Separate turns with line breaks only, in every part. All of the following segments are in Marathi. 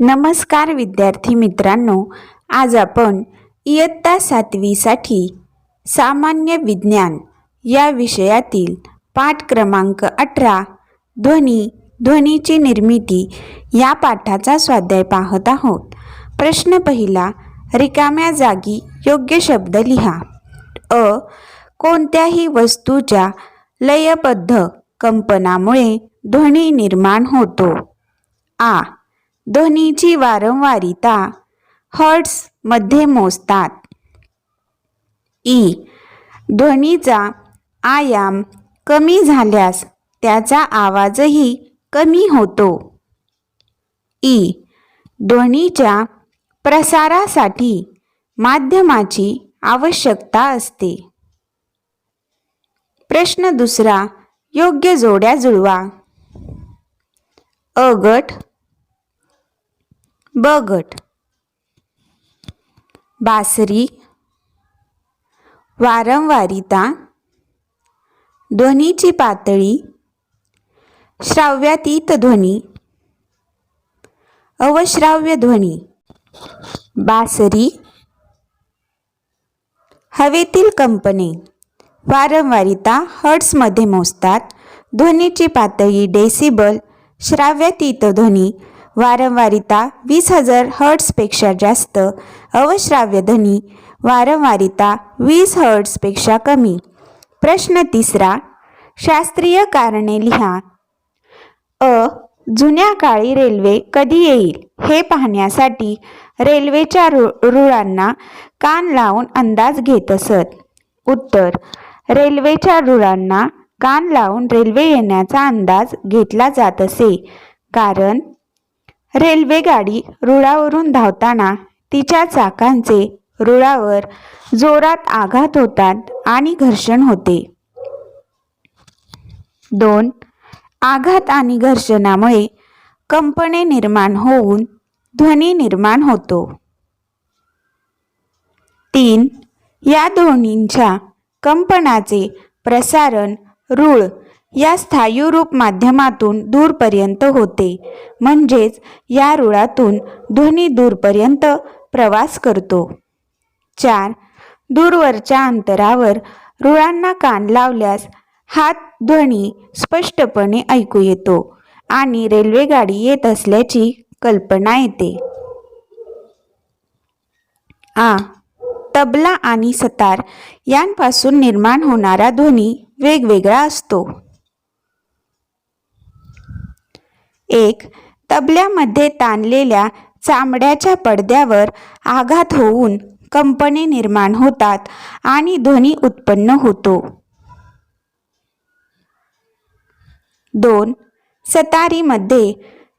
नमस्कार विद्यार्थी मित्रांनो आज आपण इयत्ता सातवीसाठी सामान्य विज्ञान या विषयातील पाठ क्रमांक अठरा ध्वनी ध्वनीची निर्मिती या पाठाचा स्वाध्याय पाहत आहोत. प्रश्न पहिला रिकाम्या जागी योग्य शब्द लिहा. अ कोणत्याही वस्तूच्या लयबद्ध कंपनामुळे ध्वनी निर्माण होतो? आ ध्वनीची वारंवारिता हर्ट्समध्ये मोजतात. ई ध्वनीचा आयाम कमी झाल्यास त्याचा आवाजही कमी होतो. ई ध्वनीच्या प्रसारासाठी माध्यमाची आवश्यकता असते. प्रश्न दुसरा योग्य जोड्या जुळवा. अ गट ब गट बासरी वारंवारिता ध्वनीची पातळी श्राव्यातीत ध्वनी अवश्राव्य ध्वनी बासरी हवेतील कंपने वारंवारिता हर्ट्समध्ये मोजतात ध्वनीची पातळी डेसिबल श्राव्यातीत ध्वनी वारंवारिता वीस हजार हर्ट्सपेक्षा जास्त अवश्राव्य ध्वनी वारंवारिता वीस हर्ट्सपेक्षा कमी. प्रश्न तिसरा शास्त्रीय कारणे लिहा. अ. जुन्या काळी रेल्वे कधी येईल? हे पाहण्यासाठी रेल्वेच्या रु रुळांना कान लावून अंदाज घेत असत. उत्तर रेल्वेच्या रुळांना कान लावून रेल्वे येण्याचा अंदाज घेतला जात असे. कारण रेल्वेगाडी रुळावरून धावताना तिच्या चाकांचे रुळावर जोरात आघात होतात आणि घर्षण होते. दोन आघात आणि घर्षणामुळे कंपने निर्माण होऊन ध्वनी निर्माण होतो. तीन या ध्वनींच्या कंपनाचे प्रसारण रूळ या स्थायूरूप माध्यमातून दूरपर्यंत होते. म्हणजेच या रुळातून ध्वनी दूरपर्यंत प्रवास करतो. चार. दूरवरच्या अंतरावर रुळांना कान लावल्यास हात ध्वनी स्पष्टपणे ऐकू येतो आणि रेल्वेगाडी येत असल्याची कल्पना येते. आ. तबला आणि सतार यांपासून निर्माण होणारा ध्वनी वेगवेगळा असतो. एक तबल्यामध्ये ताणलेल्या चामड्याच्या पडद्यावर आघात होऊन कंपने निर्माण होतात आणि ध्वनी उत्पन्न होतो. दोन सतारीमध्ये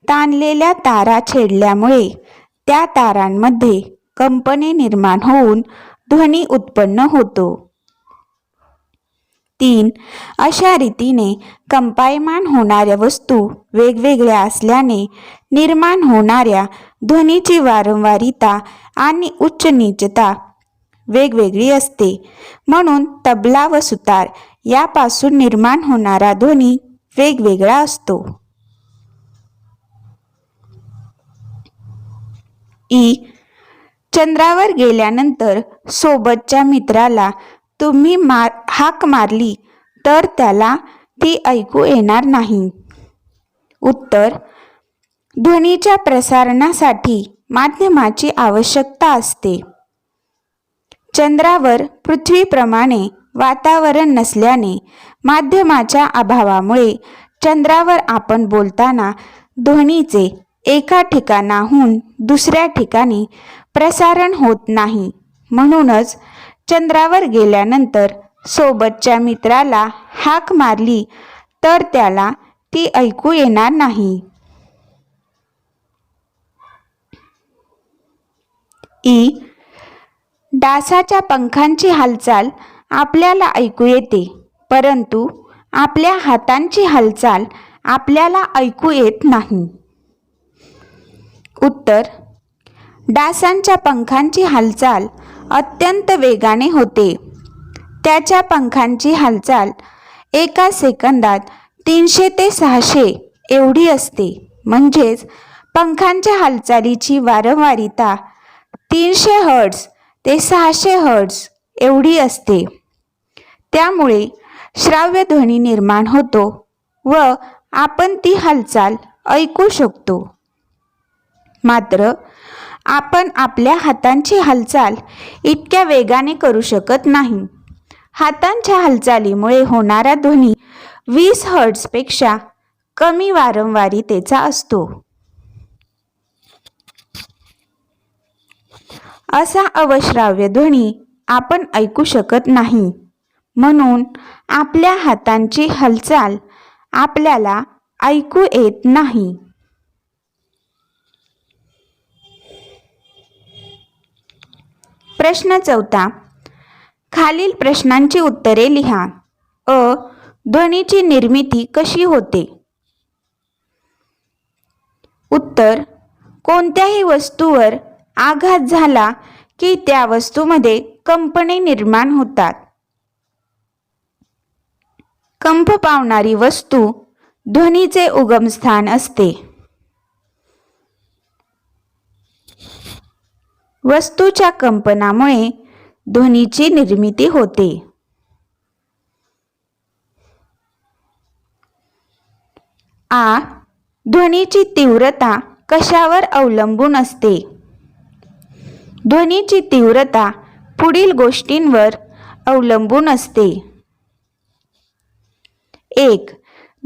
ताणलेल्या तारा छेडल्यामुळे त्या तारांमध्ये कंपने निर्माण होऊन ध्वनी उत्पन्न होतो. तीन. अशा रीतीने कंपायमान होणाऱ्या वस्तू वेगवेगळ्या असल्याने निर्माण होणाऱ्या ध्वनीची वारंवारिता आणि उच्च नीचता वेगवेगळी असते. म्हणून तबला व सुतार यापासून निर्माण होणारा ध्वनी वेगवेगळा असतो. ई. चंद्रावर गेल्यानंतर सोबतच्या मित्राला तुम्ही मार हाक मारली तर त्याला ती ऐकू येणार नाही. उत्तर ध्वनीच्या प्रसारणासाठी माध्यमाची आवश्यकता असते. चंद्रावर पृथ्वीप्रमाणे वातावरण नसल्याने माध्यमाच्या अभावामुळे चंद्रावर आपण बोलताना ध्वनीचे एका ठिकाणाहून दुसऱ्या ठिकाणी प्रसारण होत नाही. म्हणूनच चंद्रावर गेल्यानंतर सोबतच्या मित्राला हाक मारली तर त्याला ती ऐकू येणार नाही. ई. डासाच्या पंखांची हालचाल आपल्याला ऐकू येते परंतु आपल्या हातांची हालचाल आपल्याला ऐकू येत नाही. उत्तर. डासांच्या पंखांची हालचाल अत्यंत वेगाने होते. त्याच्या पंखांची हालचाल एका सेकंदात तीनशे ते सहाशे एवढी असते. म्हणजेच पंखांच्या हालचालीची वारंवारिता तीनशे हर्ट्स ते सहाशे हर्ट्स एवढी असते. त्यामुळे श्राव्य ध्वनी निर्माण होतो व आपण ती हालचाल ऐकू शकतो. मात्र आपण आपल्या हातांची हालचाल इतक्या वेगाने करू शकत नाही. हातांच्या हालचालीमुळे होणारा ध्वनी वीस हर्ट्सपेक्षा कमी वारंवारितेचा असतो. असा अवश्राव्य ध्वनी आपण ऐकू शकत नाही. म्हणून आपल्या हातांची हालचाल आपल्याला ऐकू येत नाही. प्रश्न चौथा. खालील प्रश्नांची उत्तरे लिहा. अ. ध्वनीची निर्मिती कशी होते? उत्तर. कोणत्याही वस्तूवर आघात झाला की त्या वस्तूमध्ये कंपने निर्माण होतात. कंप पावणारी वस्तू ध्वनीचे उगमस्थान असते. वस्तूच्या कंपनामुळे ध्वनीची निर्मिती होते. आ. ध्वनीची तीव्रता कशावर अवलंबून असते? ध्वनीची तीव्रता पुढील गोष्टींवर अवलंबून असते. एक.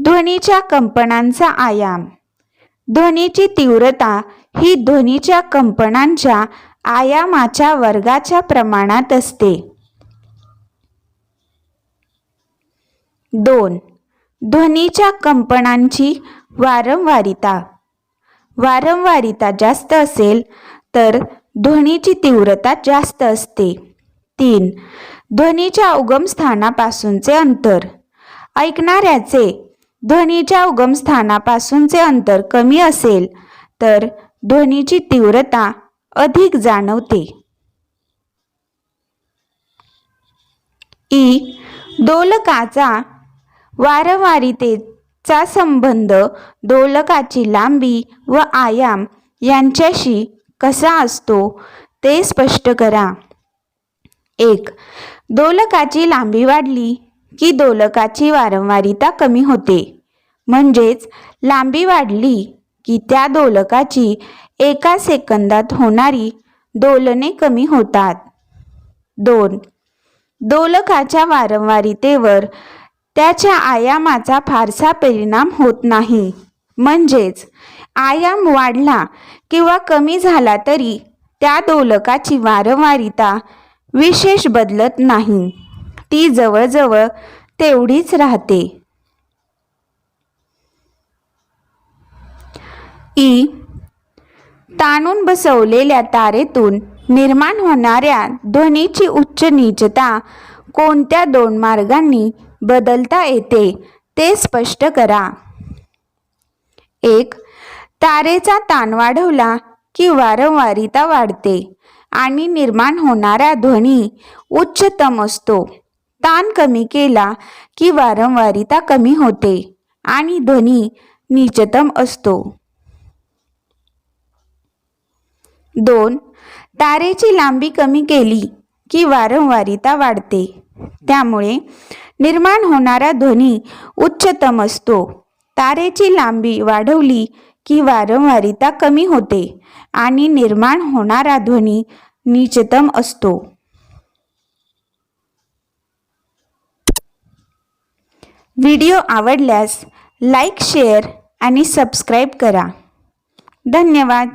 ध्वनीच्या कंपनांचा आयाम. ध्वनीची तीव्रता ही ध्वनीच्या कंपनांच्या आयामाच्या वर्गाच्या प्रमाणात असते. दोन. ध्वनीच्या कंपनांची वारंवारिता. वारंवारिता जास्त असेल तर ध्वनीची तीव्रता जास्त असते. तीन. ध्वनीच्या उगमस्थानापासूनचे अंतर. ऐकणाऱ्याचे ध्वनीच्या उगमस्थानापासूनचे अंतर कमी असेल तर ध्वनीची तीव्रता अधिक जाणवते. ई. दोलकाचा वारंवारितेचा संबंध दोलकाची लांबी व आयाम यांच्याशी कसा असतो ते स्पष्ट करा. एक दोलकाची लांबी वाढली की दोलकाची वारंवारिता कमी होते. म्हणजेच लांबी वाढली की त्या दोलकाची एका सेकंदात होणारी दोलने कमी होतात. दोन. दोलकाच्या वारंवारितेवर त्याच्या आयामाचा फारसा परिणाम होत नाही. म्हणजेच आयाम वाढला किंवा कमी झाला तरी त्या दोलकाची वारंवारिता विशेष बदलत नाही. ती जवळजवळ तेवढीच राहते. ई. ताणून बसवलेल्या तारेतून निर्माण होणाऱ्या ध्वनीची उच्च नीचता कोणत्या दोन मार्गांनी बदलता येते ते स्पष्ट करा. एक तारेचा ताण वाढवला की वारंवारिता वाढते आणि निर्माण होणारा ध्वनी उच्चतम असतो. ताण कमी केला की वारंवारिता कमी होते आणि ध्वनी नीचतम असतो. दोन तारेची लांबी कमी केली की वारंवारिता वाढते. त्यामुळे निर्माण होणारा ध्वनी उच्चतम असतो. तारेची लांबी वाढवली की वारंवारिता कमी होते आणि निर्माण होणारा ध्वनी नीचतम असतो. व्हिडिओ आवडल्यास लाईक शेअर आणि सबस्क्राईब करा. धन्यवाद.